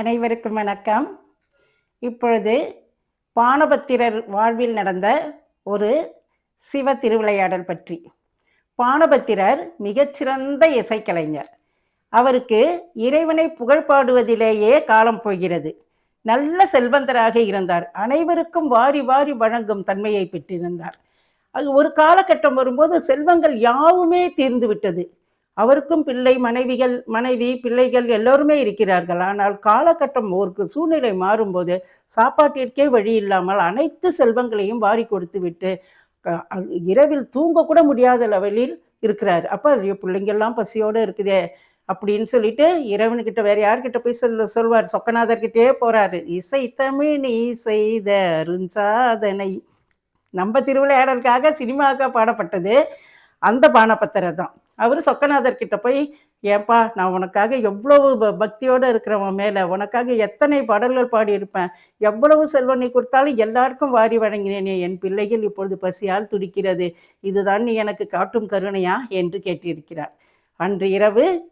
அனைவருக்கும் வணக்கம். இப்பொழுது பானபத்திரர் வாழ்வில் நடந்த ஒரு சிவ திருவிளையாடல் பற்றி. பானபத்திரர் மிகச்சிறந்த இசைக்கலைஞர். அவருக்கு இறைவனை புகழ் பாடுவதிலேயே காலம் போகிறது. நல்ல செல்வந்தராக இருந்தார். அனைவருக்கும் வாரி வாரி வழங்கும் தன்மையை பெற்றிருந்தார். அது ஒரு காலகட்டம் வரும்போது செல்வங்கள் யாவுமே தீர்ந்து விட்டது. அவருக்கும் பிள்ளை மனைவிகள் மனைவி பிள்ளைகள் எல்லோருமே இருக்கிறார்கள். ஆனால் காலகட்டம் ஒரு சூழ்நிலை மாறும்போது சாப்பாட்டிற்கே வழி இல்லாமல் அனைத்து செல்வங்களையும் வாரி கொடுத்து விட்டு இரவில் தூங்கக்கூட முடியாத லெவலில் இருக்கிறார். அப்போ அது பிள்ளைங்கெல்லாம் பசியோடு இருக்குதே அப்படின்னு சொல்லிட்டு இறைவனுக்கிட்ட வேற யார்கிட்ட போய் சொல்ல சொல்வார்? சொக்கநாதர்கிட்டே போறாரு. இசை தமிழ் செய்த அருஞ்சாதனை. நம்ம திருவிளையாடலுக்காக சினிமாவுக்காக பாடப்பட்டது அந்த பானபத்திரர் தான். அவர் சொக்கநாதர் கிட்ட போய் ஏன்பா நான் உனக்காக எவ்வளவு பக்தியோடு இருக்கிறவன் மேலே. உனக்காக எத்தனை பாடல்கள் பாடியிருப்பேன். எவ்வளவு செல்வம் நீ கொடுத்தாலும் எல்லாருக்கும் வாரி வழங்கினேனே என் பிள்ளைகள் இப்பொழுது பசியால் துடிக்கிறது. இதுதான் நீ எனக்கு காட்டும் கருணையா? என்று கேட்டிருக்கிறார். அன்று இரவு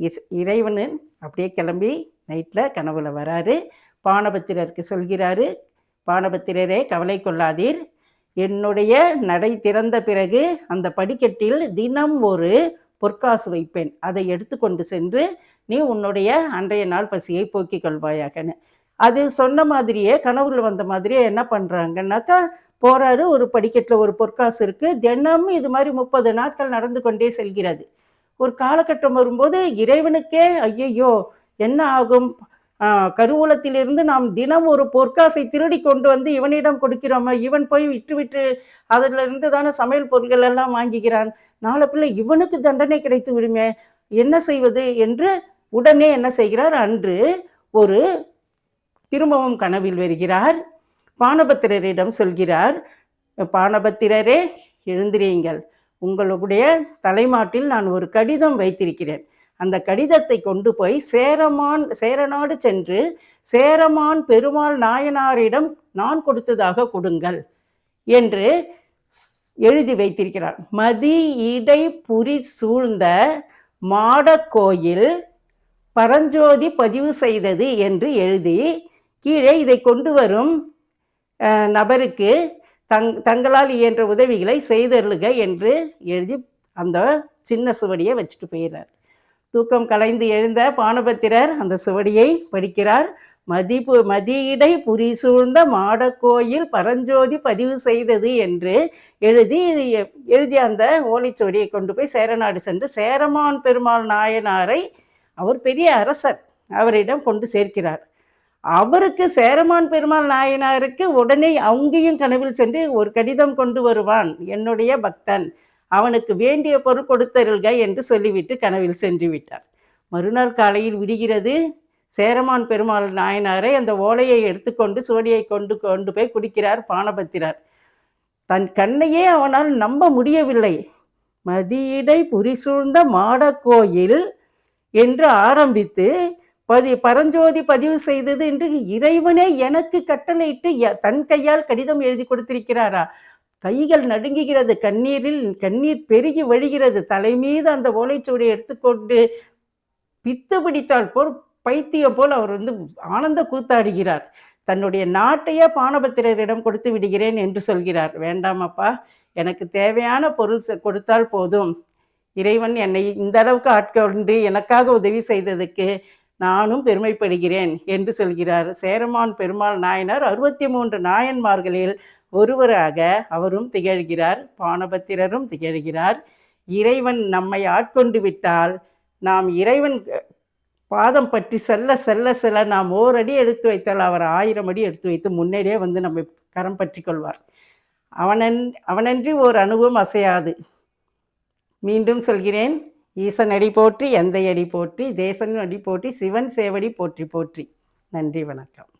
இஸ்- இறைவனு அப்படியே கிளம்பி நைட்டில் கனவுல வராரு. பானபத்திரருக்கு சொல்கிறாரு பானபத்திரரே கவலை கொள்ளாதீர். என்னுடைய நடை திறந்த பிறகு அந்த படிக்கட்டில் தினம் ஒரு பொற்காசு வைப்பேன். அதை எடுத்துக்கொண்டு சென்று நீ உன்னுடைய அன்றைய நாள் பசியை போக்கிக் கொள்வாயாகன்னு. அது சொன்ன மாதிரியே கனவுல வந்த மாதிரியே என்ன பண்ணுறாங்கன்னாக்கா போறாரு ஒரு படிக்கட்டில் ஒரு பொற்காசு இருக்குது தினமும் இது மாதிரி முப்பது நாட்கள் நடந்து கொண்டே செல்கிறது. ஒரு காலகட்டம் வரும்போது இறைவனுக்கே ஐயையோ என்ன ஆகும்? கருவூலத்திலிருந்து நாம் தினம் ஒரு பொற்காசை திருடி கொண்டு வந்து இவனிடம் கொடுக்கிறோமா? இவன் போய் விட்டு விட்டு அதில் இருந்து தானே சமையல் பொருட்கள் எல்லாம் வாங்குகிறான். நாலு பிள்ளை இவனுக்கு தண்டனை கிடைத்து விடுமே? என்ன செய்வது என்று உடனே என்ன செய்கிறார்? அன்று ஒரு திரும்பவும் கனவில் வருகிறார். பானபத்திரரிடம் சொல்கிறார் பானபத்திரரே எழுந்திரியுங்கள் உங்களுடைய தலைமாட்டில் நான் ஒரு கடிதம் வைத்திருக்கிறேன். அந்த கடிதத்தை கொண்டு போய் சேரமான் சேரநாடு சென்று சேரமான் பெருமாள் நாயனாரிடம் நான் கொடுத்ததாக கொடுங்கள் என்று எழுதி வைத்திருக்கிறார். மதி இடை புரி சூழ்ந்த மாடக்கோயில் பரஞ்சோதி பதிவு செய்தது என்று எழுதி கீழே இதை கொண்டு வரும் நபருக்கு தங் தங்களால் இயன்ற உதவிகளை செய்தருளுக என்று எழுதி அந்த சின்ன சுவடியை வச்சுட்டு போயிடுறார். தூக்கம் கலைந்து எழுந்த பானபத்திரர் அந்த சுவடியை படிக்கிறார். மதிப்பு மதியிடை புரி சூழ்ந்த மாடக்கோயில் பரஞ்சோதி பதிவு செய்தது என்று எழுதி எழுதிய அந்த ஓலைச்சுவடியை கொண்டு போய் சேரநாடு சென்று சேரமான் பெருமாள் நாயனாரை அவர் பெரிய அரசர் அவரிடம் கொண்டு சேர்க்கிறார். அவருக்கு சேரமான் பெருமாள் நாயனாருக்கு உடனே அங்கேயும் கனவில் சென்று ஒரு கடிதம் கொண்டு வருவான். என்னுடைய பக்தன். அவனுக்கு வேண்டிய பொருள் கொடுத்தருள்க என்று சொல்லிவிட்டு கனவில் சென்று விட்டார். மறுநாள் காலையில் விடுகிறது. சேரமான் பெருமாள் நாயனாரை அந்த ஓலையை எடுத்துக்கொண்டு சோடியை கொண்டு கொண்டு போய் குடிக்கிறார் பானபத்திரார். தன் கண்ணையே அவனால் நம்ப முடியவில்லை. மதியிடை புரிசூழ்ந்த மாடக்கோயில் என்று ஆரம்பித்து பதி பரஞ்சோதி பதிவு செய்தது என்று இறைவனே எனக்கு கட்டளையிட்டு தன் கையால் கடிதம் எழுதி கொடுத்திருக்கிறாரா? கைகள் நடுங்குகிறது கண்ணீரில் கண்ணீர் பெருகி வழிகிறது. தலை மீது அந்த ஓலைச்சுவடியை எடுத்துக்கொண்டு பித்து பிடித்தால் போல் பைத்தியம் போல் அவர் வந்து ஆனந்த கூத்தாடுகிறார். தன்னுடைய நாட்டையே பானபத்திரரிடம் கொடுத்து விடுகிறேன் என்று சொல்கிறார். வேண்டாமப்பா எனக்கு தேவையான பொருள் செ- கொடுத்தால் போதும். இறைவன் என்னை இந்த அளவுக்கு ஆட்கொண்டு எனக்காக உதவி செய்ததுக்கு நானும் பெருமைப்படுகிறேன் என்று சொல்கிறார். சேரமான் பெருமாள் நாயனார் அறுபத்தி மூன்று நாயன்மார்களில் ஒருவராக அவரும் திகழ்கிறார் பானபத்திரரும் திகழ்கிறார். இறைவன் நம்மை ஆட்கொண்டு விட்டால் நாம் இறைவன் பாதம் பற்றி செல்ல செல்ல செல்ல நாம் ஓரடி எடுத்து வைத்தால் அவர் ஆயிரம் அடி எடுத்து வைத்து முன்னேடியே வந்து நம்மை கரம் பற்றி கொள்வார். அவனன் அவனன்றி ஓர் அணுவும் அசையாது. மீண்டும் சொல்கிறேன் ஈசன் அடி போற்றி எந்தை அடி போற்றி தேசன் அடி போற்றி சிவன் சேவடி போற்றி போற்றி. நன்றி வணக்கம்.